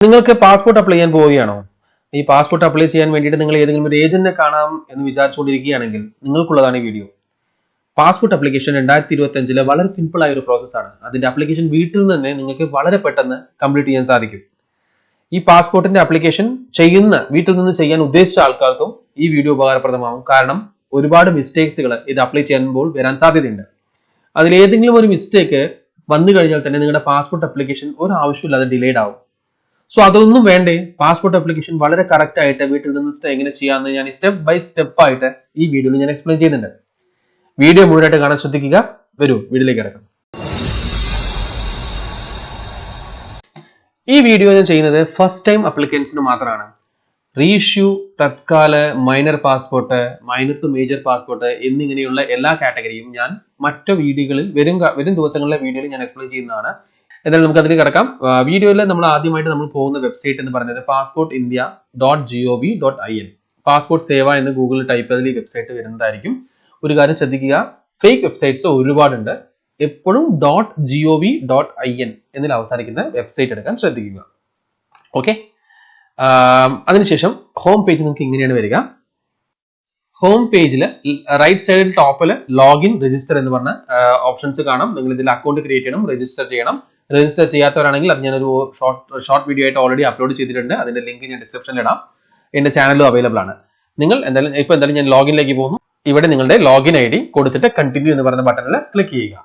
നിങ്ങൾക്ക് passport apply ചെയ്യാൻ പോവുകയാണോ? ഈ പാസ്പോർട്ട് അപ്ലൈ ചെയ്യാൻ വേണ്ടിയിട്ട് നിങ്ങൾ ഏതെങ്കിലും ഒരു ഏജന്റിനെ കാണാം എന്ന് വിചാരിച്ചുകൊണ്ടിരിക്കുകയാണെങ്കിൽ നിങ്ങൾക്കുള്ളതാണ് ഈ വീഡിയോ പാസ്പോർട്ട് അപ്ലിക്കേഷൻ രണ്ടായിരത്തി ഇരുപത്തി അഞ്ചിലെ വളരെ സിമ്പിൾ ആയ ഒരു പ്രോസസ്സാണ് അതിന്റെ അപ്ലിക്കേഷൻ വീട്ടിൽ നിന്ന് തന്നെ നിങ്ങൾക്ക് വളരെ പെട്ടെന്ന് കംപ്ലീറ്റ് ചെയ്യാൻ സാധിക്കും. ഈ പാസ്പോർട്ടിന്റെ അപ്ലിക്കേഷൻ ചെയ്യുന്ന വീട്ടിൽ നിന്ന് ചെയ്യാൻ ഉദ്ദേശിച്ച ആൾക്കാർക്കും ഈ വീഡിയോ ഉപകാരപ്രദമാവും. കാരണം ഒരുപാട് മിസ്റ്റേക്സുകൾ ഇത് അപ്ലൈ ചെയ്യുമ്പോൾ വരാൻ സാധ്യതയുണ്ട്. അതിൽ ഏതെങ്കിലും ഒരു മിസ്റ്റേക്ക് വന്നു കഴിഞ്ഞാൽ തന്നെ നിങ്ങളുടെ പാസ്പോർട്ട് അപ്ലിക്കേഷൻ ഒരു ആവശ്യമില്ലാതെ ഡിലേഡ് ആവും. സോ അതൊന്നും വേണ്ടേ. പാസ്പോർട്ട് അപ്ലിക്കേഷൻ വളരെ കറക്റ്റ് ആയിട്ട് വീട്ടിൽ നിന്ന് എങ്ങനെ ചെയ്യാമെന്ന് ഞാൻ സ്റ്റെപ്പ് ബൈ സ്റ്റെപ്പ് ആയിട്ട് ഈ വീഡിയോയിൽ ഞാൻ എക്സ്പ്ലെയിൻ ചെയ്യുന്നുണ്ട്. വീഡിയോ മുഴുവനായിട്ട് കാണാൻ ശ്രദ്ധിക്കുക. വരൂ വീഡിയോയിലേക്ക് കിടക്കാം. ഈ വീഡിയോ ഞാൻ ചെയ്യുന്നത് ഫസ്റ്റ് ടൈം അപ്ലിക്കൻസിന് മാത്രമാണ്. Reissue tatkal minor passport minor to major passport എന്നിങ്ങനെയുള്ള എല്ലാ കാറ്റഗറിയും ഞാൻ മറ്റു വീഡിയോകളിൽ വരും വരും ദിവസങ്ങളിലെ വീഡിയോയിൽ ഞാൻ എക്സ്പ്ലെയിൻ ചെയ്യുന്നതാണ്. എന്നാലും നമുക്ക് അതിന് കിടക്കാം. വീഡിയോയിൽ നമ്മൾ ആദ്യമായിട്ട് നമ്മൾ പോകുന്ന വെബ്സൈറ്റ് എന്ന് പറയുന്നത് passport India dot G O V dot I N passport Seva എന്ന് ഗൂഗിൾ ടൈപ്പ് ചെയ്താൽ ഈ വെബ്സൈറ്റ് വരുന്നതായിരിക്കും. ഒരു കാര്യം ശ്രദ്ധിക്കുക ഫേക്ക് വെബ്സൈറ്റ്സ് ഒരുപാടുണ്ട്. എപ്പോഴും. Dot G O V dot I N എന്നിൽ അവസാനിക്കുന്ന വെബ്സൈറ്റ് എടുക്കാൻ ശ്രദ്ധിക്കുക. ഓക്കെ അതിനുശേഷം ഹോം പേജ് നിങ്ങൾക്ക് ഇങ്ങനെയാണ് വരിക. ഹോം പേജിൽ റൈറ്റ് സൈഡിൽ ടോപ്പിൽ ലോഗിൻ രജിസ്റ്റർ എന്ന് പറഞ്ഞ ഓപ്ഷൻസ് കാണാം. നിങ്ങൾ ഇതിൽ അക്കൗണ്ട് ക്രിയേറ്റ് ചെയ്യണം രജിസ്റ്റർ ചെയ്യണം. രജിസ്റ്റർ ചെയ്യാത്തവരാണെങ്കിൽ അത് ഞാനൊരു ഷോർട്ട് ഷോർട്ട് വീഡിയോ ആയിട്ട് ഓൾറെഡി അപ്ലോഡ് ചെയ്തിട്ടുണ്ട്. അതിന്റെ ലിങ്ക് ഞാൻ ഡിസ്ക്രിപ്ഷനിൽ ഇടാം. എന്റെ ചാനലും അവൈലബിൾ ആണ്. നിങ്ങൾ എന്തായാലും ഇപ്പൊ എന്തായാലും ഞാൻ ലോഗിനിലേക്ക് പോകുന്നു. ഇവിടെ നിങ്ങളുടെ ലോഗിൻ ഐ ഡി കൊടുത്തിട്ട് കണ്ടിന്യൂ എന്ന് പറയുന്ന ബട്ടണിൽ ക്ലിക്ക് ചെയ്യുക.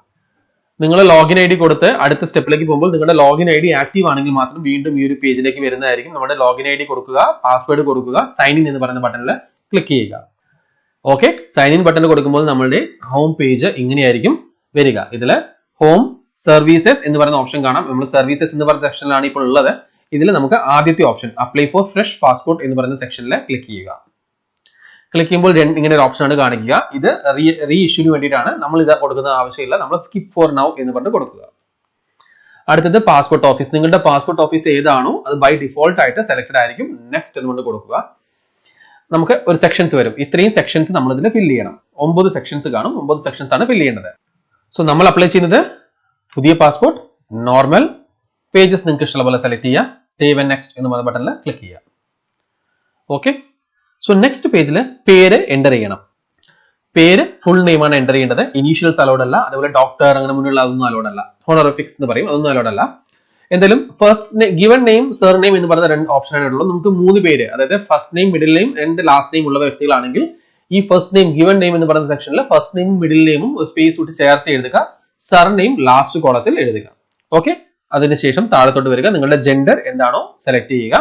നിങ്ങൾ ലോഗിൻ ഐ ഡി കൊടുത്ത് അടുത്ത സ്റ്റെപ്പിലേക്ക് പോകുമ്പോൾ നിങ്ങളുടെ ലോഗിൻ ഐ ഡി ആക്റ്റീവ് ആണെങ്കിൽ മാത്രം വീണ്ടും ഈ ഒരു പേജിലേക്ക് വരുന്നതായിരിക്കും. നമ്മുടെ ലോഗിൻ ഐ ഡി കൊടുക്കുക പാസ്വേഡ് കൊടുക്കുക സൈൻ ഇൻ എന്ന് പറയുന്ന ബട്ടണിൽ ക്ലിക്ക് ചെയ്യുക. ഓക്കെ സൈൻ ഇൻ ബട്ടൺ കൊടുക്കുമ്പോൾ നമ്മളുടെ ഹോം പേജ് ഇങ്ങനെയായിരിക്കും വരിക. ഇതിൽ ഹോം സർവീസസ് എന്ന് പറയുന്ന ഓപ്ഷൻ കാണാം. നമ്മൾ സർവീസസ് എന്ന് പറയുന്ന സെക്ഷനിലാണ് ഇപ്പോൾ ഉള്ളത്. ഇതിൽ നമുക്ക് ആദ്യത്തെ option apply for fresh passport എന്ന് പറയുന്ന സെക്ഷനിൽ ക്ലിക്ക് ചെയ്യുക. ക്ലിക്ക് ചെയ്യുമ്പോൾ ഇങ്ങനെ ഒരു ഓപ്ഷൻ ആണ് കാണിക്കുക. ഇത് റീ റീ വേണ്ടിയിട്ടാണ്. നമ്മൾ ഇത് കൊടുക്കുന്ന ആവശ്യമില്ല. നമ്മൾ സ്കിപ്പ് ഫോർ നൗ എന്ന് പറഞ്ഞ് കൊടുക്കുക. അടുത്തത് പാസ്പോർട്ട് ഓഫീസ് നിങ്ങളുടെ പാസ്പോർട്ട് ഓഫീസ് ഏതാണോ അത് ബൈ ഡിഫോൾട്ട് ആയിട്ട് സെലക്ടഡ് ആയിരിക്കും. നെക്സ്റ്റ് എന്ന് പറഞ്ഞ് കൊടുക്കുക. നമുക്ക് ഒരു സെക്ഷൻസ് വരും. ഇത്രയും സെക്ഷൻസ് നമ്മൾ ഇതിൽ ഫില്ല് ചെയ്യണം. ഒമ്പത് സെക്ഷൻസ് കാണും. ഒമ്പത് സെക്ഷൻസ് ആണ് ഫില്ല് ചെയ്യേണ്ടത്. സോ നമ്മൾ അപ്ലൈ ചെയ്യുന്നത് പുതിയ പാസ്പോർട്ട് നോർമൽ പേജസ് നിങ്ങൾക്ക് ഇഷ്ടമുള്ള പോലെ സെലക്ട് ചെയ്യുക. സേവ് ആൻഡ് നെക്സ്റ്റ് എന്ന് പറഞ്ഞ ബട്ടണിൽ ക്ലിക്ക് ചെയ്യുക. ഓക്കെ സോ നെക്സ്റ്റ് പേജിൽ പേര് എന്റർ ചെയ്യണം. പേര് ഫുൾ നെയിമാണ് എന്റർ ചെയ്യേണ്ടത്. ഇനീഷ്യൽസ് അലോഡ് അല്ല. അതുപോലെ ഡോക്ടർ അങ്ങനെ മുന്നിലുള്ള അതൊന്നും അലോഡ് അല്ല. ഹോണറിഫിക്സ് എന്ന് പറയും. അതൊന്നും അലോഡ് അല്ല. എന്തായാലും first given name surname എന്ന് പറയുന്ന രണ്ട് ഓപ്ഷനാണ് ഉള്ളത്. നമുക്ക് മൂന്ന് പേര് അതായത് first name middle name and last name ഉള്ള വ്യക്തികളാണെങ്കിൽ ഈ ഫസ്റ്റ് നെയിം ഗിവൺ നെയിം എന്ന് പറയുന്ന സെക്ഷനിൽ ഫസ്റ്റ് നെയിം മിഡിൽ നെയിമും സ്പേസ് വിട്ട് ചേർത്ത് എഴുതുക. സർ നെയിം ലാസ്റ്റ് കോളത്തിൽ എഴുതുക ഓക്കെ അതിനുശേഷം താഴത്തോട്ട് വരിക. നിങ്ങളുടെ ജെൻഡർ എന്താണോ സെലക്ട് ചെയ്യുക.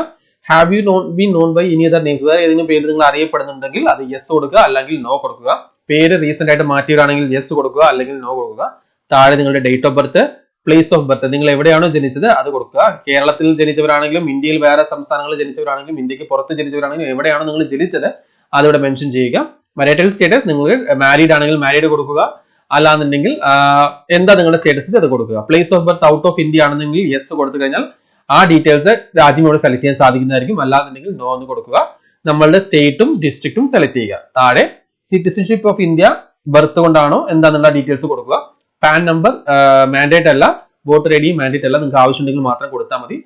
Have you known be known by any other names വേറെ ഏതെങ്കിലും പേര് നിങ്ങൾ അറിയപ്പെടുന്നുണ്ടെങ്കിൽ അത് യെസ് കൊടുക്കുക അല്ലെങ്കിൽ നോ കൊടുക്കുക. പേര് റീസെന്റ് ആയിട്ട് മാറ്റിയവരാണെങ്കിൽ യെസ് കൊടുക്കുക അല്ലെങ്കിൽ നോ കൊടുക്കുക. താഴെ നിങ്ങളുടെ date of birth place of birth നിങ്ങൾ എവിടെയാണോ ജനിച്ചത് അത് കൊടുക്കുക. കേരളത്തിൽ ജനിച്ചവരാണെങ്കിലും ഇന്ത്യയിൽ വേറെ സംസ്ഥാനങ്ങളിൽ ജനിച്ചവരാണെങ്കിലും ഇന്ത്യയ്ക്ക് പുറത്ത് ജനിച്ചവരാണെങ്കിലും എവിടെയാണോ നിങ്ങൾ ജനിച്ചത് അതിവിടെ മെൻഷൻ ചെയ്യുക. മരേറ്റൽ സ്റ്റേറ്റസ് നിങ്ങൾ മാരീഡ് ആണെങ്കിൽ മാരീഡ് കൊടുക്കുക. അല്ലാന്നുണ്ടെങ്കിൽ എന്താ നിങ്ങളുടെ സ്റ്റേറ്റസ് അത് കൊടുക്കുക? Place of birth out of India ആണെന്നെങ്കിൽ yes കൊടുത്തു കഴിഞ്ഞാൽ ആ ഡീറ്റെയിൽസ് രാജ്യം ഇവിടെ സെലക്ട് ചെയ്യാൻ സാധിക്കുന്നതായിരിക്കും. അല്ലാന്നുണ്ടെങ്കിൽ നോ എന്ന് കൊടുക്കുക. നമ്മളുടെ സ്റ്റേറ്റും ഡിസ്ട്രിക്റ്റും സെലക്ട് ചെയ്യുക. താഴെ സിറ്റിസൺഷിപ്പ് ഓഫ് ഇന്ത്യ ബർത്ത് കൊണ്ടാണോ എന്താണെന്നുള്ള ഡീറ്റെയിൽസ് കൊടുക്കുക. പാൻ നമ്പർ മാൻഡേറ്റ് അല്ല വോട്ടർ ഐ ഡി മാൻഡേറ്റ് അല്ല നിങ്ങൾക്ക് ആവശ്യമുണ്ടെങ്കിൽ മാത്രം കൊടുത്താൽ മതി.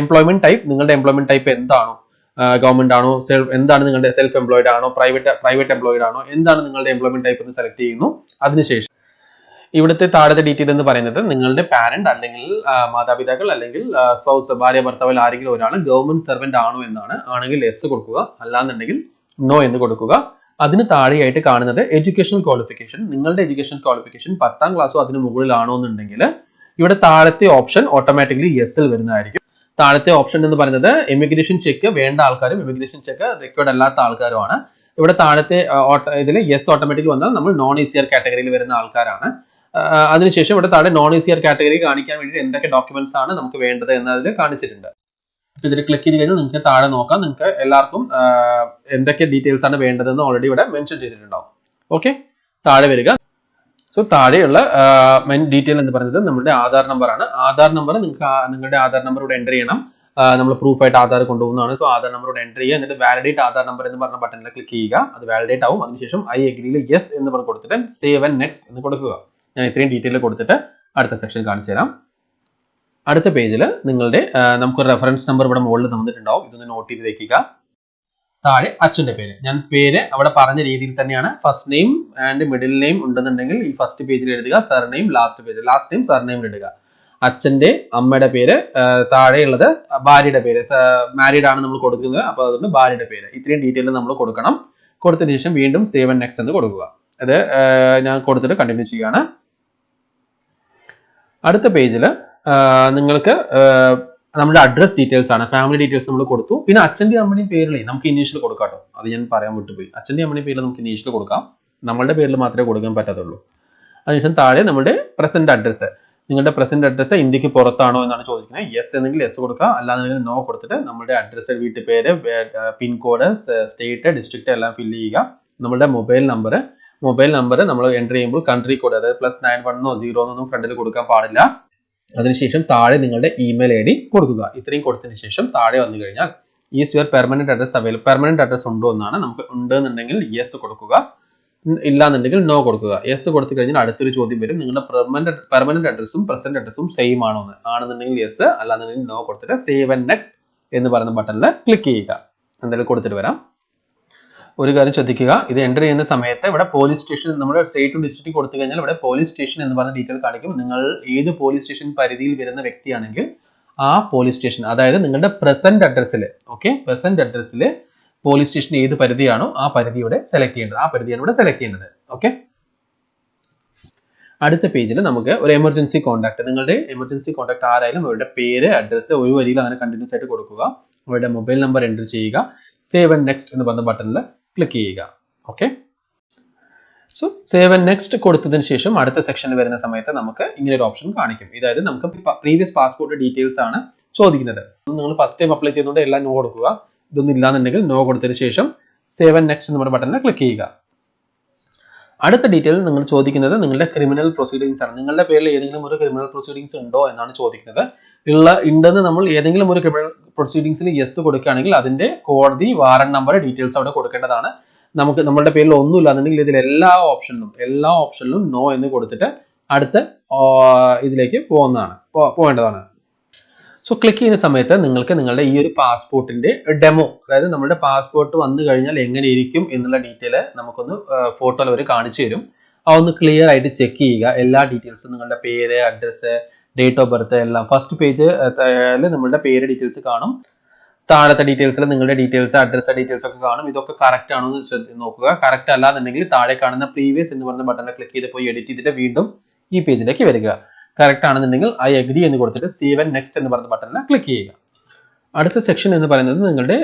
എംപ്ലോയ്മെന്റ് ടൈപ്പ് നിങ്ങളുടെ എംപ്ലോയ്മെന്റ് ടൈപ്പ് എന്താണോ. ഗവൺമെന്റ് ആണോ? സെൽഫ് എന്താണ് നിങ്ങളുടെ സെൽഫ് എംപ്ലോയിഡ് ആണോ? പ്രൈവറ്റ് പ്രൈവറ്റ് എംപ്ലോയിഡ് ആണോ? എന്താണ് നിങ്ങളുടെ എംപ്ലോയ്മെന്റ് ടൈപ്പ് എന്ന് സെലക്ട് ചെയ്യുന്നു. അതിനുശേഷം ഇവിടുത്തെ താഴത്തെ ഡീറ്റെയിൽ എന്ന് പറയുന്നത് നിങ്ങളുടെ പാരന്റ് അല്ലെങ്കിൽ മാതാപിതാക്കൾ അല്ലെങ്കിൽ സ്പൗസ് ഭാര്യ ഭർത്താവിൽ ആരെങ്കിലും ഒരാൾ ഗവൺമെന്റ് സെർവന്റ് ആണോ എന്നാണ് ആണെങ്കിൽ എസ് കൊടുക്കുക. അല്ലാന്നുണ്ടെങ്കിൽ നോ എന്ന് കൊടുക്കുക. അതിന് താഴെയായിട്ട് കാണുന്നത് എഡ്യൂക്കേഷൻ ക്വാളിഫിക്കേഷൻ നിങ്ങളുടെ എഡ്യൂക്കേഷൻ ക്വാളിഫിക്കേഷൻ പത്താം ക്ലാസ്സോ അതിന് മുകളിലാണോ എന്നുണ്ടെങ്കിൽ ഇവിടെ താഴത്തെ ഓപ്ഷൻ ഓട്ടോമാറ്റിക്കലി എസ്സിൽ വരുന്നതായിരിക്കും. താഴത്തെ ഓപ്ഷൻ എന്ന് പറയുന്നത് എമിഗ്രേഷൻ ചെക്ക് വേണ്ട ആൾക്കാരും എമിഗ്രേഷൻ ചെക്ക് റിക്വേർഡ് അല്ലാത്ത ആൾക്കാരുമാണ്. ഇവിടെ താഴത്തെ ഇതിൽ യെസ് ഓട്ടോമാറ്റിക് വന്നാൽ നമ്മൾ നോൺ ഇ സി ആർ കാറ്റഗറിയിൽ വരുന്ന ആൾക്കാരാണ്. അതിനുശേഷം ഇവിടെ താഴെ non E C R category കാണിക്കാൻ വേണ്ടി എന്തൊക്കെ ഡോക്യുമെന്റ്സ് ആണ് നമുക്ക് വേണ്ടത് എന്നതിൽ കാണിച്ചിട്ടുണ്ട്. ഇതിൽ ക്ലിക്ക് ചെയ്ത് കഴിഞ്ഞാൽ നിങ്ങൾക്ക് താഴെ നോക്കാം. നിങ്ങൾക്ക് എല്ലാവർക്കും എന്തൊക്കെ ഡീറ്റെയിൽസ് ആണ് വേണ്ടതെന്ന് ഓൾറെഡി ഇവിടെ മെൻഷൻ ചെയ്തിട്ടുണ്ടാവും. ഓക്കെ താഴെ വരിക. സോ താഴെയുള്ള മെയിൻ ഡീറ്റെയിൽ എന്ന് പറയുന്നത് നമ്മുടെ ആധാർ നമ്പറാണ് ആധാർ നമ്പർ നിങ്ങൾക്ക് നിങ്ങളുടെ ആധാർ ഇവിടെ എന്റർ ചെയ്യണം. നമ്മൾ പ്രൂഫായിട്ട് ആധാർ കൊണ്ടുപോകുന്നതാണ്. സോ ആധാർ ഇവിടെ എന്റർ ചെയ്യുക. എന്നിട്ട് വാലിഡേറ്റ് ആധാർ നമ്പർ എന്ന് പറഞ്ഞ ബട്ടണിൽ ക്ലിക്ക് ചെയ്യുക. അത് വാലിഡേറ്റ് ആവും. അതിനുശേഷം ഐ അഗ്രിയിൽ യെസ് എന്ന് പറഞ്ഞ് കൊടുത്തിട്ട് സേവ് ആൻഡ് നെക്സ്റ്റ് എന്ന് കൊടുക്കുക. ഞാൻ ഇത്രയും ഡീറ്റെയിൽ കൊടുത്തിട്ട് അടുത്ത സെക്ഷൻ കാണിച്ചു തരാം. അടുത്ത പേജിൽ നിങ്ങളുടെ നമുക്ക് റെഫറൻസ് നമ്പർ ഇവിടെ മുകളിൽ തന്നിട്ടുണ്ടാവും. ഇതൊന്ന് നോട്ട് ചെയ്ത് വെക്കുക. താഴെ അച്ഛന്റെ പേര്. ഞാൻ പേര് അവിടെ പറഞ്ഞ രീതിയിൽ തന്നെയാണ്. First name and middle name ഉണ്ടെന്നുണ്ടെങ്കിൽ ഈ ഫസ്റ്റ് പേജിൽ എഴുതുക surname last page last name surname ഇടുക. അച്ഛന്റെ അമ്മയുടെ പേര് താഴെയുള്ളത് ഭാര്യയുടെ പേര്. മാരീഡ് ആണ് നമ്മൾ കൊടുക്കുന്നത്. അപ്പോൾ അതുകൊണ്ട് ഭാര്യയുടെ പേര്. ഇത്രയും ഡീറ്റെയിൽ നമ്മൾ കൊടുക്കണം. കൊടുത്തതിന് ശേഷം വീണ്ടും സേവ് ആൻഡ് നെക്സ്റ്റ് എന്ന് കൊടുക്കുക. അത് ഞാൻ കൊടുത്തിട്ട് കണ്ടിന്യൂ ചെയ്യുകയാണ്. അടുത്ത പേജിൽ നിങ്ങൾക്ക് നമ്മുടെ അഡ്രസ് ഡീറ്റെയിൽസ് ആണ്. ഫാമിലി ഡീറ്റെയിൽസ് നമ്മൾ കൊടുത്തു. പിന്നെ അച്ഛന്റെ അമ്മയുടെയും പേരിലേ നമുക്ക് ഇനീഷ്യൽ കൊടുക്കാട്ടോ. അത് ഞാൻ പറയാൻ വിട്ടുപോയി. അച്ഛന്റെ അമ്മയുടെയും പേരിൽ നമുക്ക് ഇനീഷ്യൽ കൊടുക്കാം. നമ്മളുടെ പേരിൽ മാത്രമേ കൊടുക്കാൻ പറ്റത്തുള്ളൂ. അതിനുശേഷം താഴെ നമ്മുടെ പ്രസന്റ് അഡ്രസ്സ് നിങ്ങളുടെ പ്രസന്റ് അഡ്രസ്സ് ഇന്ത്യയ്ക്ക് പുറത്താണോ എന്നാണ് ചോദിക്കുന്നത്. യെസ് എന്നെങ്കിൽ യെസ് കൊടുക്കുക. അല്ലാന്നുണ്ടെങ്കിൽ നോ കൊടുത്തിട്ട് നമ്മുടെ അഡ്രസ്സ് വീട്ടു പേര് പിൻകോഡ് സ്റ്റേറ്റ് ഡിസ്ട്രിക്റ്റ് എല്ലാം ഫില്ല് ചെയ്യുക. നമ്മുടെ മൊബൈൽ നമ്പർ മൊബൈൽ നമ്പർ നമ്മൾ എന്റർ ചെയ്യുമ്പോൾ കൺട്രി കോഡ് അതായത് പ്ലസ് നയൻ വണ്ണോ സീറോ എന്നൊന്നും ഫ്രണ്ടിൽ കൊടുക്കാൻ പാടില്ല. അതിനുശേഷം താഴെ നിങ്ങളുടെ ഇമെയിൽ ഐ ഡി കൊടുക്കുക. ഇത്രയും കൊടുത്തതിന് ശേഷം താഴെ വന്നു കഴിഞ്ഞാൽ is your permanent address available permanent address ഉണ്ടോ എന്നാണ് നമുക്ക് ഉണ്ട് എന്നുണ്ടെങ്കിൽ യെസ് കൊടുക്കുക. ഇല്ല എന്നുണ്ടെങ്കിൽ നോ കൊടുക്കുക. യെസ് കൊടുത്തു കഴിഞ്ഞാൽ അടുത്തൊരു ചോദ്യം വരും. നിങ്ങളുടെ പെർമനന്റ് പെർമനന്റ് അഡ്രസ്സും പ്രസന്റ് അഡ്രസ്സും സെയിം ആണോ എന്ന്. ആണെന്നുണ്ടെങ്കിൽ യെസ് അല്ലാന്നുണ്ടെങ്കിൽ നോ കൊടുത്തിട്ട് സേവ് ആൻഡ് നെക്സ്റ്റ് എന്ന് പറയുന്ന ബട്ടണിൽ ക്ലിക്ക് ചെയ്യുക. എന്തായാലും കൊടുത്തിട്ട് വരാം. ഒരു കാര്യം ശ്രദ്ധിക്കുക. ഇത് എന്റർ ചെയ്യുന്ന സമയത്ത് ഇവിടെ പോലീസ് സ്റ്റേഷൻ നമ്മുടെ സ്റ്റേറ്റും ഡിസ്ട്രിക്റ്റും കൊടുത്തു കഴിഞ്ഞാൽ ഇവിടെ പോലീസ് സ്റ്റേഷൻ എന്ന് പറഞ്ഞ ഡീറ്റെയിൽ കാണിക്കും. നിങ്ങൾ ഏത് പോലീസ് സ്റ്റേഷൻ പരിധിയിൽ വരുന്ന വ്യക്തിയാണെങ്കിൽ ആ പോലീസ് സ്റ്റേഷൻ അതായത് നിങ്ങളുടെ പ്രസന്റ് അഡ്രസ്സിൽ ഓക്കെ പ്രസന്റ് അഡ്രസ്സിൽ പോലീസ് സ്റ്റേഷൻ ഏത് പരിധിയാണോ ആ പരിധി ഇവിടെ സെലക്ട് ചെയ്യേണ്ടത്. ആ പരിധിയാണ് ഇവിടെ സെലക്ട് ചെയ്യേണ്ടത് ഓക്കെ അടുത്ത പേജിൽ നമുക്ക് ഒരു എമർജൻസി കോൺടാക്ട് നിങ്ങളുടെ എമർജൻസി കോൺടാക്ട് ആരായാലും അവരുടെ പേര് അഡ്രസ്സ് ഒരു വരിയിൽ അങ്ങനെ കണ്ടിന്യൂസ് ആയിട്ട് കൊടുക്കുക. അവരുടെ മൊബൈൽ നമ്പർ എന്റർ ചെയ്യുക. സേവ് ആൻഡ് നെക്സ്റ്റ് എന്ന് പറഞ്ഞ ബട്ടണിൽ ക്ലിക്ക് ചെയ്യുക. Okay so save and next കൊടുത്തതിന് ശേഷം അടുത്ത സെക്ഷനിൽ വരുന്ന സമയത്ത് നമുക്ക് ഇങ്ങനെ ഒരു ഓപ്ഷൻ കാണിക്കും. അതായത് നമുക്ക് പ്രീവിയസ് പാസ്പോർട്ട് ഡീറ്റെയിൽസ് ആണ് ചോദിക്കുന്നത്. നിങ്ങൾ ഫസ്റ്റ് ടൈം അപ്ലൈ ചെയ്തുകൊണ്ട് എല്ലാം നോ കൊടുക്കുക. ഇതൊന്നും ഇല്ലാന്നുണ്ടെങ്കിൽ നോ കൊടുത്തതിന് ശേഷം സേവ് ആൻഡ് നെക്സ്റ്റ് നമ്മുടെ ബട്ടണിൽ ക്ലിക്ക് ചെയ്യുക. അടുത്ത ഡീറ്റെയിൽ നിങ്ങൾ ചോദിക്കുന്നത് നിങ്ങളുടെ ക്രിമിനൽ പ്രൊസീഡിങ്സ് ആണ്. നിങ്ങളുടെ പേരിൽ ഏതെങ്കിലും ഒരു ക്രിമിനൽ പ്രൊസീഡിങ്സ് ഉണ്ടോ എന്നാണ് ചോദിക്കുന്നത്. ഉള്ള ഉണ്ടെന്ന് നമ്മൾ ഏതെങ്കിലും ഒരു ക്രിമിനൽ പ്രൊസീഡിങ്സിൽ യെസ് കൊടുക്കുകയാണെങ്കിൽ അതിന്റെ കോടതി വാറൻ നമ്പർ ഡീറ്റെയിൽസ് അവിടെ കൊടുക്കേണ്ടതാണ്. നമുക്ക് നമ്മുടെ പേരിൽ ഒന്നുമില്ല എന്നുണ്ടെങ്കിൽ ഇതിൽ എല്ലാ ഓപ്ഷനിലും എല്ലാ ഓപ്ഷനിലും നോ എന്ന് കൊടുത്തിട്ട് അടുത്ത ഇതിലേക്ക് പോകുന്നതാണ്. പോകേണ്ടതാണ്. സോ ക്ലിക്ക് ചെയ്യുന്ന സമയത്ത് നിങ്ങൾക്ക് നിങ്ങളുടെ ഈ ഒരു പാസ്പോർട്ടിന്റെ ഡെമോ അതായത് നമ്മുടെ പാസ്പോർട്ട് വന്നു കഴിഞ്ഞാൽ എങ്ങനെ ഇരിക്കും എന്നുള്ള ഡീറ്റെയിൽ നമുക്കൊന്ന് ഫോട്ടോയിൽ അവർ കാണിച്ചു തരും. അതൊന്ന് ക്ലിയർ ആയിട്ട് ചെക്ക് ചെയ്യുക. എല്ലാ ഡീറ്റെയിൽസും നിങ്ങളുടെ പേര് അഡ്രസ്സ് ഡേറ്റ് ഓഫ് ബർത്ത് എല്ലാം. ഫസ്റ്റ് പേജ് നമ്മളുടെ പേര് ഡീറ്റെയിൽസ് കാണും. താഴത്തെ ഡീറ്റെയിൽസിൽ നിങ്ങളുടെ ഡീറ്റെയിൽസ് അഡ്രസ് ഡീറ്റെയിൽസ് ഒക്കെ കാണും. ഇതൊക്കെ കറക്റ്റ് ആണോ എന്ന് ശ്രദ്ധ നോക്കുക. കറക്റ്റ് അല്ലാന്നുണ്ടെങ്കിൽ താഴെ കാണുന്ന പ്രീവിയസ് എന്ന് പറഞ്ഞ ബട്ടണിൽ ക്ലിക്ക് ചെയ്ത് പോയി എഡിറ്റ് ചെയ്തിട്ട് വീണ്ടും ഈ പേജിലേക്ക് വരിക. കറക്റ്റ് ആണെന്നുണ്ടെങ്കിൽ ഐ അഗ്രി എന്ന് കൊടുത്തിട്ട് സേവ് നെക്സ്റ്റ് എന്ന് പറഞ്ഞ ബട്ടണിൽ ക്ലിക്ക് ചെയ്യുക. അടുത്ത സെക്ഷൻ എന്ന് പറയുന്നത് നിങ്ങളുടെ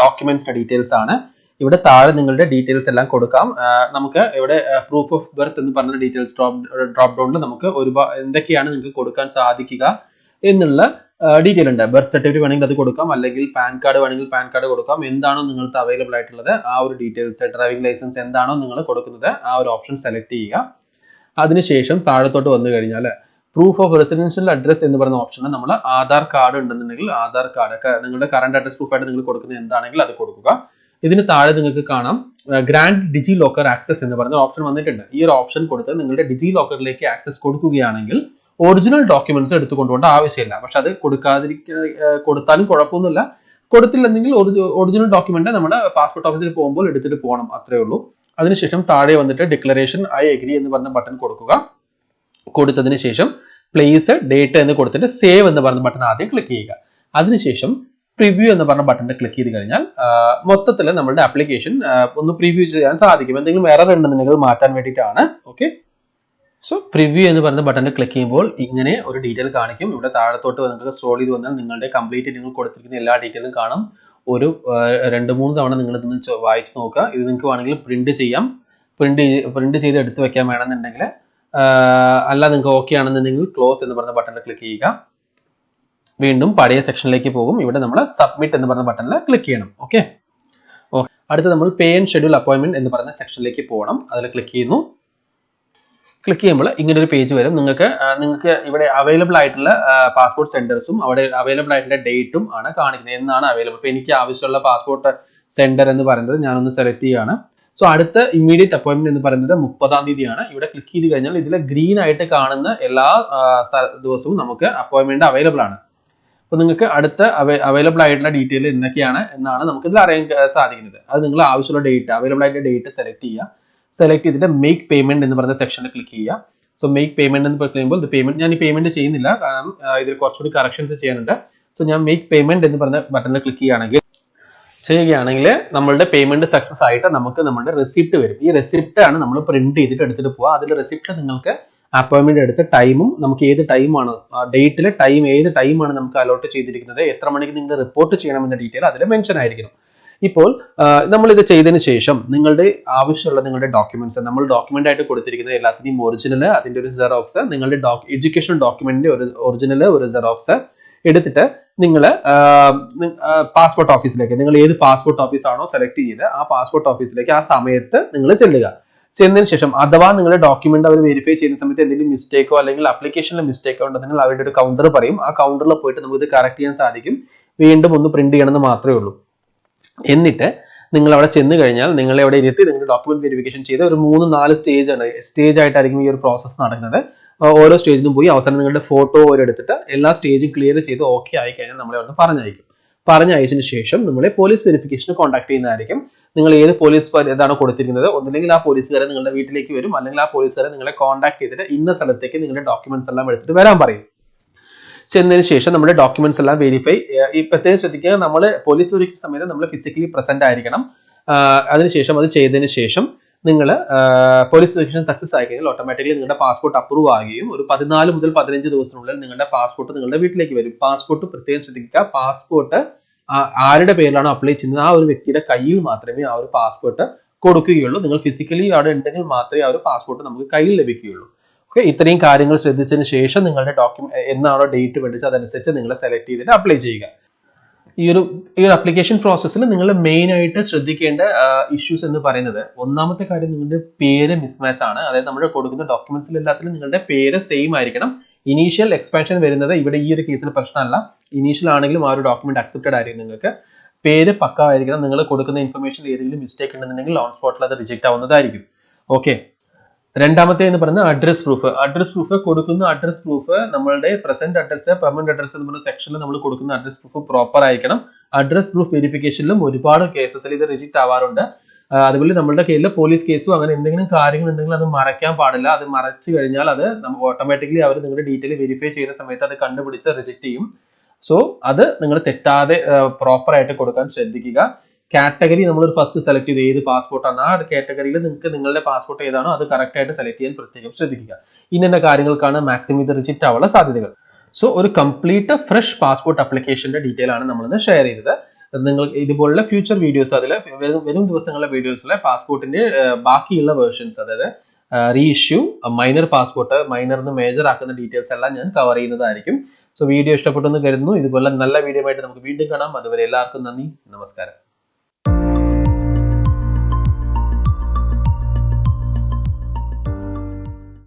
ഡോക്യുമെന്റ്സിന്റെ ഡീറ്റെയിൽസ് ആണ്. ഇവിടെ താഴെ നിങ്ങളുടെ ഡീറ്റെയിൽസ് എല്ലാം കൊടുക്കാം. നമുക്ക് ഇവിടെ പ്രൂഫ് ഓഫ് ബർത്ത് എന്ന് പറഞ്ഞ ഡീറ്റെയിൽസ് ഡ്രോപ്പ് ഡ്രോപ്പ് ഡൗണിൽ നമുക്ക് ഒരുപാട് എന്തൊക്കെയാണ് നിങ്ങൾക്ക് കൊടുക്കാൻ സാധിക്കുക എന്നുള്ള ഡീറ്റെയിൽ ഉണ്ട്. ബർത്ത് സർട്ടിഫിക്കറ്റ് വേണമെങ്കിൽ അത് കൊടുക്കാം അല്ലെങ്കിൽ പാൻ കാർഡ് വേണമെങ്കിൽ പാൻ കാർഡ് കൊടുക്കാം. എന്താണോ നിങ്ങൾക്ക് അവൈലബിൾ ആയിട്ടുള്ളത് ആ ഒരു ഡീറ്റെയിൽസ് ഡ്രൈവിംഗ് ലൈസൻസ് എന്താണോ നിങ്ങൾ കൊടുക്കുന്നത് ആ ഒരു ഓപ്ഷൻ സെലക്ട് ചെയ്യുക. അതിനുശേഷം താഴത്തോട്ട് വന്നു കഴിഞ്ഞാൽ പ്രൂഫ് ഓഫ് റെസിഡൻഷ്യൽ അഡ്രസ് എന്ന് പറയുന്ന ഓപ്ഷനിൽ നമ്മൾ ആധാർ കാർഡ് ഉണ്ടെന്നുണ്ടെങ്കിൽ ആധാർ കാർഡ് നിങ്ങളുടെ കറണ്ട് അഡ്രസ് പ്രൂഫായിട്ട് നിങ്ങൾ കൊടുക്കുന്നത് എന്താണെങ്കിൽ അത് കൊടുക്കുക. ഇതിന് താഴെ നിങ്ങൾക്ക് കാണാം ഗ്രാൻഡ് ഡിജി ലോക്കർ ആക്സസ് എന്ന് പറയുന്ന ഓപ്ഷൻ വന്നിട്ടുണ്ട്. ഈ ഒരു ഓപ്ഷൻ കൊടുത്ത് നിങ്ങളുടെ ഡിജി ലോക്കറിലേക്ക് ആക്സസ് കൊടുക്കുകയാണെങ്കിൽ ഒറിജിനൽ ഡോക്യുമെന്റ്സ് എടുത്തു കൊണ്ടുപോകേണ്ട ആവശ്യമില്ല. പക്ഷെ അത് കൊടുക്കാതിരിക്ക കൊടുത്താലും കുഴപ്പമൊന്നുമില്ല. കൊടുത്തില്ലെങ്കിൽ ഒറിജിനൽ ഡോക്യുമെന്റ് നമ്മുടെ പാസ്പോർട്ട് ഓഫീസിൽ പോകുമ്പോൾ എടുത്തിട്ട് പോകണം. അത്രേ ഉള്ളൂ. അതിനുശേഷം താഴെ വന്നിട്ട് ഡിക്ലറേഷൻ ഐ എഗ്രി എന്ന് പറഞ്ഞ ബട്ടൺ കൊടുക്കുക. കൊടുത്തതിന് ശേഷം പ്ലേസ് ഡേറ്റ് എന്ന് കൊടുത്തിട്ട് സേവ് എന്ന് പറഞ്ഞ ബട്ടൺ ആദ്യം ക്ലിക്ക് ചെയ്യുക. അതിനുശേഷം പ്രിവ്യൂ എന്ന് പറഞ്ഞ ബട്ടണിൽ ക്ലിക്ക് ചെയ്ത് കഴിഞ്ഞാൽ മൊത്തത്തിൽ നമ്മുടെ ആപ്ലിക്കേഷൻ ഒന്ന് പ്രിവ്യൂ ചെയ്യാൻ സാധിക്കും. എന്തെങ്കിലും എറർ ഉണ്ടെന്നുണ്ടെങ്കിൽ മാറ്റാൻ വേണ്ടിയിട്ടാണ്. ഓക്കെ സോ പ്രിവ്യൂ എന്ന് പറഞ്ഞ ബട്ടണിൽ ക്ലിക്ക് ചെയ്യുമ്പോൾ ഇങ്ങനെ ഒരു ഡീറ്റെയിൽ കാണിക്കും. ഇവിടെ താഴത്തോട്ട് വന്നിട്ട് സ്ക്രോൾ ചെയ്ത് വന്നാൽ നിങ്ങളുടെ കംപ്ലീറ്റ് നിങ്ങൾ കൊടുത്തിരിക്കുന്ന എല്ലാ ഡീറ്റെയിലും കാണും. ഒരു രണ്ട് മൂന്ന് തവണ നിങ്ങൾ ഇതൊന്ന് വായിച്ച് നോക്കുക. ഇത് നിങ്ങൾക്ക് വേണമെങ്കിൽ പ്രിന്റ് ചെയ്യാം. പ്രിന്റ് പ്രിന്റ് ചെയ്ത് എടുത്ത് വെക്കാൻ വേണമെന്നുണ്ടെങ്കിൽ അല്ല നിങ്ങൾക്ക് ഓക്കെ ആണെന്നുണ്ടെങ്കിൽ ക്ലോസ് എന്ന് പറഞ്ഞ ബട്ടണിൽ ക്ലിക്ക് ചെയ്യുക. വീണ്ടും പഴയ സെക്ഷനിലേക്ക് പോകും. ഇവിടെ നമ്മൾ സബ്മിറ്റ് എന്ന് പറഞ്ഞ ബട്ടണിൽ ക്ലിക്ക് ചെയ്യണം. ഓക്കെ ഓക്കെ അടുത്ത നമ്മൾ പേ ആൻഡ് ഷെഡ്യൂൾ അപ്പോയിന്റ്മെന്റ് എന്ന് പറഞ്ഞ സെക്ഷനിലേക്ക് പോകണം. അതിൽ ക്ലിക്ക് ചെയ്യുന്നു. ക്ലിക്ക് ചെയ്യുമ്പോൾ ഇങ്ങനെ ഒരു പേജ് വരും. നിങ്ങൾക്ക് നിങ്ങൾക്ക് ഇവിടെ അവൈലബിൾ ആയിട്ടുള്ള പാസ്പോർട്ട് സെന്റേഴ്സും അവിടെ അവൈലബിൾ ആയിട്ടുള്ള ഡേറ്റും ആണ് കാണിക്കുന്നത്. എന്നാണ് അവൈലബിൾ ഇപ്പൊ എനിക്ക് ആവശ്യമുള്ള പാസ്പോർട്ട് സെന്റർ എന്ന് പറയുന്നത് ഞാനൊന്ന് സെലക്ട് ചെയ്യുകയാണ് സോ അടുത്ത ഇമ്മീഡിയറ്റ് അപ്പോയിന്റ്മെന്റ് എന്ന് പറയുന്നത് മുപ്പതാം തീയതിയാണ്. ഇവിടെ ക്ലിക്ക് ചെയ്ത് കഴിഞ്ഞാൽ ഇതിൽ ഗ്രീൻ ആയിട്ട് കാണുന്ന എല്ലാ ദിവസവും നമുക്ക് അപ്പോയിന്റ്മെന്റ് അവൈലബിൾ ആണ്. അപ്പൊ നിങ്ങൾക്ക് അടുത്ത അവൈലബിൾ ആയിട്ടുള്ള ഡീറ്റെയിൽ എന്തൊക്കെയാണ് എന്നാണ് നമുക്ക് ഇതിൽ അറിയാൻ സാധിക്കുന്നത്. അത് നിങ്ങൾ ആവശ്യമുള്ള ഡേറ്റ് അവൈലബിൾ ആയിട്ടുള്ള ഡേറ്റ് സെലക്ട് ചെയ്യുക. സെലക്ട് ചെയ്തിട്ട് മേക്ക് പേയ്മെന്റ് എന്ന് പറയുന്ന സെക്ഷനിൽ ക്ലിക്ക് ചെയ്യുക. സോ മേക്ക് പേയ്മെന്റ് എന്ന് പറയുമ്പോൾ ഇത് പേയ്മെന്റ് ഞാൻ ഈ പേയ്മെന്റ് ചെയ്യുന്നില്ല. കാരണം ഇതിൽ കുറച്ചുകൂടി കറക്ഷൻസ് ചെയ്യാനുണ്ട്. സോ ഞാൻ മേക്ക് പേയ്മെന്റ് എന്ന് പറഞ്ഞ ബട്ടണിൽ ക്ലിക്ക് ചെയ്യുകയാണെങ്കിൽ ചെയ്യുകയാണെങ്കിൽ നമ്മളുടെ പേയ്മെന്റ് സക്സസ് ആയിട്ട് നമുക്ക് നമ്മുടെ റെസിപ്റ്റ് വരും. ഈ റെസിപ്റ്റ് ആണ് നമ്മൾ പ്രിന്റ് ചെയ്തിട്ട് എടുത്തിട്ട് പോവുക. അതിൽ റെസിപ്റ്റ് നിങ്ങൾക്ക് അപ്പോയിന്റ്മെന്റ് എടുത്ത് ടൈമും നമുക്ക് ഏത് ടൈമാണ് ഡേറ്റിലെ ടൈം ഏത് ടൈമാണ് നമുക്ക് അലോട്ട് ചെയ്തിരിക്കുന്നത്? എത്ര മണിക്ക് നിങ്ങൾ റിപ്പോർട്ട് ചെയ്യണമെന്ന ഡീറ്റെയിൽ അതിൽ മെൻഷൻ ആയിരിക്കണം. ഇപ്പോൾ നമ്മൾ ഇത് ചെയ്തതിന് ശേഷം നിങ്ങളുടെ ആവശ്യമുള്ള നിങ്ങളുടെ ഡോക്യുമെന്റ്സ് നമ്മൾ ഡോക്യുമെന്റ് ആയിട്ട് കൊടുത്തിരിക്കുന്നത് എല്ലാത്തിന്റെയും ഒറിജിനൽ അതിന്റെ ഒരു സെറോക്സ് നിങ്ങളുടെ എഡ്യൂക്കേഷൻ ഡോക്യുമെന്റിന്റെ ഒരു ഒറിജിനൽ ഒരു സെറോക്സ് എടുത്തിട്ട് നിങ്ങൾ പാസ്പോർട്ട് ഓഫീസിലേക്ക് നിങ്ങൾ ഏത് പാസ്പോർട്ട് ഓഫീസാണോ സെലക്ട് ചെയ്ത് ആ പാസ്പോർട്ട് ഓഫീസിലേക്ക് ആ സമയത്ത് നിങ്ങൾ ചെല്ലുക. ചെന്നതിന് ശേഷം അഥവാ നിങ്ങളുടെ ഡോക്യുമെന്റ് അവർ വെരിഫൈ ചെയ്യുന്ന സമയത്ത് എന്തെങ്കിലും മിസ്റ്റേക്കോ അല്ലെങ്കിൽ അപ്ലിക്കേഷനിലെ മിസ്റ്റേക്കോ ഉണ്ടെങ്കിൽ അവരുടെ ഒരു കൗണ്ടർ പറയും. ആ കൗണ്ടറിൽ പോയിട്ട് നമുക്ക് ഇത് കറക്റ്റ് ചെയ്യാൻ സാധിക്കും. വീണ്ടും ഒന്ന് പ്രിന്റ് ചെയ്യണമെന്ന് മാത്രമേ ഉള്ളൂ. എന്നിട്ട് നിങ്ങൾ അവിടെ ചെന്ന് കഴിഞ്ഞാൽ നിങ്ങൾ എവിടെ ഇരുത്തി നിങ്ങളുടെ ഡോക്യുമെന്റ് വെരിഫിക്കേഷൻ ചെയ്ത് ഒരു മൂന്ന് നാല് സ്റ്റേജ് ആണ്. സ്റ്റേജ് ആയിട്ടായിരിക്കും ഈ ഒരു പ്രോസസ്സ് നടക്കുന്നത്. ഓരോ സ്റ്റേജിലും പോയി അവസാനം നിങ്ങളുടെ ഫോട്ടോ ഒരു എടുത്തിട്ട് എല്ലാ സ്റ്റേജും ക്ലിയർ ചെയ്ത് ഓക്കെ ആയി കഴിഞ്ഞാൽ നമ്മളെ അവിടെ പറഞ്ഞയക്കും. പറഞ്ഞയച്ചതിന് ശേഷം നമ്മളെ പോലീസ് വെരിഫിക്കേഷന് കോൺടാക്ട് ചെയ്യുന്നതായിരിക്കും. നിങ്ങൾ ഏത് പോലീസ് ഇതാണ് കൊടുത്തിരിക്കുന്നത്? ഒന്നില്ലെങ്കിൽ ആ പോലീസുകാരെ നിങ്ങളുടെ വീട്ടിലേക്ക് വരും. അല്ലെങ്കിൽ ആ പോലീസുകാരെ നിങ്ങളെ കോൺടാക്ട് ചെയ്തിട്ട് ഇന്ന സ്ഥലത്തേക്ക് നിങ്ങളുടെ ഡോക്യുമെന്റ്സ് എല്ലാം എടുത്തിട്ട് വരാൻ പറയും. ചെന്നതിന് ശേഷം നമ്മുടെ ഡോക്യുമെന്റ്സ് എല്ലാം വെരിഫൈ ഈ പ്രത്യേകം ശ്രദ്ധിക്കുക നമ്മൾ പോലീസ് ഒരു സമയത്ത് നമ്മൾ ഫിസിക്കലി പ്രസന്റ് ആയിരിക്കണം. അതിനുശേഷം അത് ചെയ്തതിന് ശേഷം നിങ്ങൾ പോലീസ് രജിസ്ട്രേഷൻ സക്സസ് ആയി കഴിഞ്ഞാൽ ഓട്ടോമാറ്റിക്കലി നിങ്ങളുടെ പാസ്പോർട്ട് അപ്രൂവ് ആകുകയും ഒരു പതിനാല് മുതൽ പതിനഞ്ച് ദിവസത്തിനുള്ളിൽ നിങ്ങളുടെ പാസ്പോർട്ട് നിങ്ങളുടെ വീട്ടിലേക്ക് വരും. പാസ്പോർട്ട് പ്രത്യേകം ശ്രദ്ധിക്കുക. പാസ്പോർട്ട് ആരുടെ പേരിലാണോ അപ്ലൈ ചെയ്യുന്നത്? ആ ഒരു വ്യക്തിയുടെ കയ്യിൽ മാത്രമേ ആ ഒരു പാസ്പോർട്ട് കൊടുക്കുകയുള്ളൂ. നിങ്ങൾ ഫിസിക്കലി അവിടെ ഉണ്ടെങ്കിൽ മാത്രമേ ആ ഒരു പാസ്പോർട്ട് നമുക്ക് കയ്യിൽ ലഭിക്കുകയുള്ളൂ. ഓക്കെ ഇത്രയും കാര്യങ്ങൾ ശ്രദ്ധിച്ചതിന് ശേഷം നിങ്ങളുടെ ഡോക്യുമെന്റ് എന്നാണോ ഡേറ്റ് വേണ്ടത് അതനുസരിച്ച് നിങ്ങൾ സെലക്ട് ചെയ്തിട്ട് അപ്ലൈ ചെയ്യുക. ഈ ഒരു ഈ ഒരു അപ്ലിക്കേഷൻ പ്രോസസ്സിൽ നിങ്ങൾ മെയിൻ ആയിട്ട് ശ്രദ്ധിക്കേണ്ട ഇഷ്യൂസ് എന്ന് പറയുന്നത്. ഒന്നാമത്തെ കാര്യം നിങ്ങളുടെ പേര് മിസ്മാച്ച് ആണ്. അതായത് നമ്മൾ കൊടുക്കുന്ന ഡോക്യുമെന്റ്സിൽ എല്ലാത്തിലും നിങ്ങളുടെ പേര് സെയിം ആയിരിക്കണം. ഇനീഷ്യൽ എക്സ്പാൻഷൻ വരുന്നത് ഇവിടെ ഈ ഒരു കേസിൽ പ്രശ്നമല്ല. ഇനീഷ്യൽ ആണെങ്കിലും ആ ഒരു ഡോക്യുമെന്റ് അക്സെപ്റ്റഡ് ആയിരിക്കും നിങ്ങൾക്ക്. പേര് പക്കായിരിക്കണം നിങ്ങൾ കൊടുക്കുന്ന ഇൻഫർമേഷൻ ഏതെങ്കിലും മിസ്റ്റേക്ക് ഉണ്ടെന്നുണ്ടെങ്കിൽ ഓൺ സ്പോട്ടിൽ അത് റിജക്റ്റ് ആവുന്നതായിരിക്കും. ഓക്കെ രണ്ടാമത്തെ എന്ന് പറയുന്നത് അഡ്രസ് പ്രൂഫ് അഡ്രസ് പ്രൂഫ് കൊടുക്കുന്ന അഡ്രസ് പ്രൂഫ് നമ്മളുടെ പ്രസന്റ് അഡ്രസ് പെർമനന്റ് അഡ്രസ് എന്ന് പറയുന്ന സെക്ഷനിൽ നമ്മൾ കൊടുക്കുന്ന അഡ്രസ് പ്രൂഫ് പ്രോപ്പർ ആയിരിക്കണം. അഡ്രസ് പ്രൂഫ് വെരിഫിക്കേഷനിലും ഒരുപാട് കേസസിൽ ഇത് റിജക്ട് ആവാറുണ്ട്. അതുപോലെ നമ്മളുടെ കയ്യിൽ പോലീസ് കേസും അങ്ങനെ എന്തെങ്കിലും കാര്യങ്ങൾ ഉണ്ടെങ്കിൽ അത് മറയ്ക്കാൻ പാടില്ല. അത് മറച്ചു കഴിഞ്ഞാൽ അത് നമുക്ക് ഓട്ടോമാറ്റിക്കലി അവർ നിങ്ങളുടെ ഡീറ്റെയിൽ വെരിഫൈ ചെയ്യുന്ന സമയത്ത് അത് കണ്ടുപിടിച്ച് റിജക്ട് ചെയ്യും. സോ അത് നിങ്ങൾ തെറ്റാതെ പ്രോപ്പർ ആയിട്ട് കൊടുക്കാൻ ശ്രദ്ധിക്കുക. കാറ്റഗറി നമ്മൾ ഫസ്റ്റ് സെലക്ട് ചെയ്ത് ഏത് പാസ്പോർട്ടാണ് ആ കാറ്റഗറിയിൽ നിങ്ങൾക്ക് നിങ്ങളുടെ പാസ്പോർട്ട് ഏതാണോ അത് കറക്റ്റ് ആയിട്ട് സെലക്ട് ചെയ്യാൻ പ്രത്യേകം ശ്രദ്ധിക്കുക. ഇന്ന കാര്യങ്ങൾക്കാണ് മാക്സിമം ഇത് റിജക്റ്റ് ആവാനുള്ള സാധ്യതകൾ. സോ ഒരു കംപ്ലീറ്റ് ഫ്രഷ് പാസ്പോർട്ട് അപ്ലിക്കേഷന്റെ ഡീറ്റെയിൽ ആണ് നമ്മളിന്ന് ഷെയർ ചെയ്തത്. നിങ്ങൾ ഇതുപോലുള്ള ഫ്യൂച്ചർ വീഡിയോസ് അതിൽ വരും വരും ദിവസങ്ങളിലെ വീഡിയോസിലെ പാസ്പോർട്ടിന്റെ ബാക്കിയുള്ള വേർഷൻസ് അതായത് റീഇഷ്യൂ മൈനർ പാസ്പോർട്ട് മൈനറിന് മേജർ ആക്കുന്ന ഡീറ്റെയിൽസ് എല്ലാം ഞാൻ കവർ ചെയ്യുന്നതായിരിക്കും. സോ വീഡിയോ ഇഷ്ടപ്പെട്ടെന്ന് കരുതുന്നു. ഇതുപോലെ നല്ല വീഡിയോ ആയിട്ട് നമുക്ക് വീണ്ടും കാണാം. അതുവരെ എല്ലാവർക്കും നന്ദി. നമസ്കാരം.